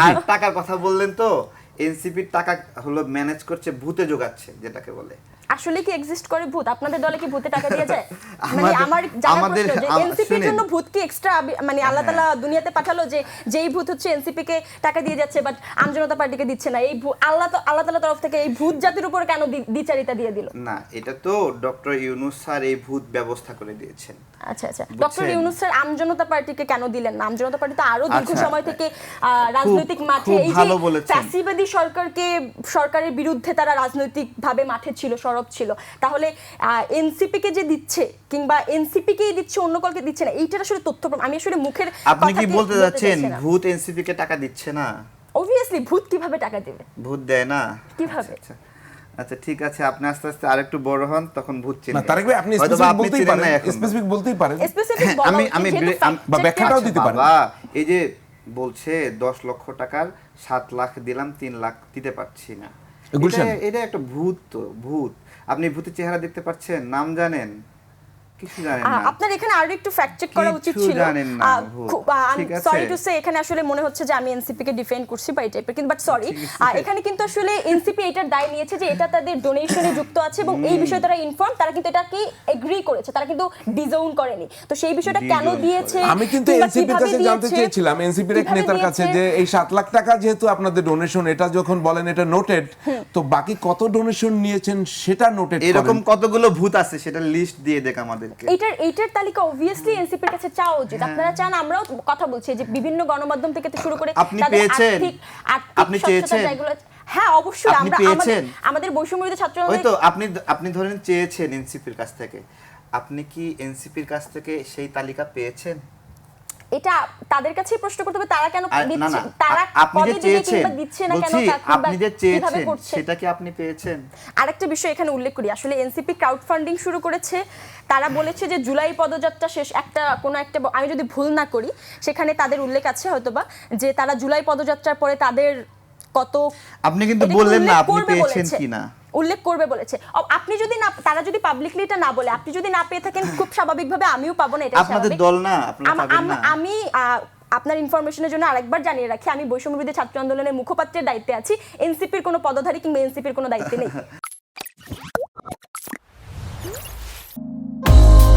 আর টাকার কথা বললেন তো এনসিপির টাকা হলো ম্যানেজ করছে ভূতে যোগাচ্ছে যেটাকে বলে। আসলে কি এক্সিস্ট করে ভূত? আপনাদের দলে কি ভূতে টাকা দিয়ে যায়? মানে আমার আমাদের- প্রশ্ন যে এনসিপির জন্য ভূত কি এক্সট্রা মানে আল্লাহ তাআলা দুনিয়াতে পাঠালো যে যেই ভূত হচ্ছে এনসিপি কে টাকা দিয়ে যাচ্ছে বাট আমজনতা পার্টিকে দিচ্ছে না। এই আল্লাহ তো আল্লাহ তাআলার তরফ থেকে এই ভূত জাতির উপর কেন বিচারিতা দিয়ে দিল? না এটা তো ডক্টর ইউনুস স্যার এই ভূত ব্যবস্থা করে দিয়েছেন। আচ্ছা আচ্ছা। ডক্টর ইউনুস স্যার আমজনতা পার্টিকে কেন দিলেন না? আমজনতা পার্টি তো আরও দীর্ঘ আচ্ছা। সময় থেকে রাজনৈতিক মাঠে এই যে ফ্যাসিবাদী সরকারকে সরকারের বিরুদ্ধে তারা রাজনৈতিক ভাবে মাঠে ছিল সরব ছিল। তাহলে এনসিপি কে যে দিচ্ছে কিংবা এনসিপি কেই দিচ্ছে অন্য কাউকে দিচ্ছে না এইটার আসলে তথ্য আমি আসলে মুখের আপনি কি বলতে যাচ্ছেন ভূত এনসিপি কে টাকা দিচ্ছে না? অবভিয়াসলি ভূত কীভাবে টাকা দেবে? ভূত দেয় না? কীভাবে? আচ্ছা, ঠিক আছে আপনি আস্তে আস্তে আরেকটু বড় হন তখন ভূত না চিনবেন তারেক ভাই আপনি স্পেসিফিক বলতেই পারেন স্পেসিফিক বলতেই পারেন। স্পেসিফিক আমি আমি বা ব্যাখ্যাটাও দিতে পারেন। বাবা এই যে বলছে দশ লক্ষ টাকার 7 লাখ দিলাম 3 লাখ দিতে পারছি না। এটা- এটা একটা ভূত তো ভূত। আপনি ভূতের চেহারা দেখতে পাচ্ছেন নাম জানেন। না আপনার এখানে আরও একটু ফ্যাক্ট চেক করা উচিত ছিল? সরি টু সে এখানে আসলে মনে হচ্ছে যে আমি এনসিপি কে ডিফেন্ড করছি বা এই টাইপের কিন্তু বাট সরি এখানে কিন্তু আসলে এনসিপি এটার দায় নিয়েছে যে এটা তাদের ডোনেশনে যুক্ত আছে এবং এই বিষয়ে তারা ইনফর্ম তারা কিন্তু এটাকে এগ্রি করেছে তারা কিন্তু ডিজাউন করেনি। তো সেই বিষয়টা কেন দিয়েছে আমি কিন্তু এনসিপির কাছে জানতে চেয়েছিলাম। এনসিপির এক নেতার কাছে যে এই সাত লাখ টাকা যেহেতু আপনাদের ডোনেশন এটা যখন বলেন এটা নোটেড তো বাকি কত ডোনেশন নিয়েছেন সেটা নোটেড এরকম কতগুলো ভূত আছে সেটা লিস্ট দিয়ে দেখ আমাদেরকে এইটার এটার তালিকা অবভিয়াসলি এনসিপির কাছে চাওয়া উচিত হ্যাঁ। আপনারা চান আমরাও কথা বলছি যে বিভিন্ন গণমাধ্যম থেকে শুরু করে আপনি তাদের পেয়েছেন? আর্থিক? যেগুলো হ্যাঁ অবশ্যই আমরা আমাদের? আমাদের বৈষম্যবিরোধী ছাত্র ওই তো আপনি আপনি ধরেন চেয়েছেন এনসিপির কাছ থেকে আপনি কি এনসিপির কাছ থেকে সেই তালিকা পেয়েছেন এটা তাদের কাছেই প্রশ্ন করতে হবে তারা কেন দিচ্ছে? তারা আপনি যে চেয়েছেন দিচ্ছে না কেন আপনি যে চেয়েছেন সেটা কি আপনি পেয়েছেন? আরেকটা বিষয় এখানে উল্লেখ করি আসলে এনসিপি ক্রাউড ফান্ডিং শুরু করেছে তারা বলেছে যে জুলাই পদযাত্রা শেষ একটা কোনো একটা আমি যদি ভুল না করি সেখানে তাদের উল্লেখ আছে হয়তোবা যে তারা জুলাই পদযাত্রার পরে তাদের কত আপনি কিন্তু বললেন না আপনি পেয়েছেন। কিনা। উল্লেখ করবে বলেছে। আপনি যদি না তারা যদি পাবলিকলি এটা না বলে আপনি যদি না পেয়ে থাকেন খুব স্বাভাবিকভাবে আমিও পাবো না এটা আপনাদের দল না আপনারা আম- আপনার ইনফরমেশনের জন্য আরেকবার জানিয়ে রাখি আমি বৈষম্য বিরোধী ছাত্র আন্দোলনের মুখপাত্রের দায়িত্বে আছি এনসিপির কোনো পদধারী কিংবা এনসিপির কোনো দায়িত্বে নেই।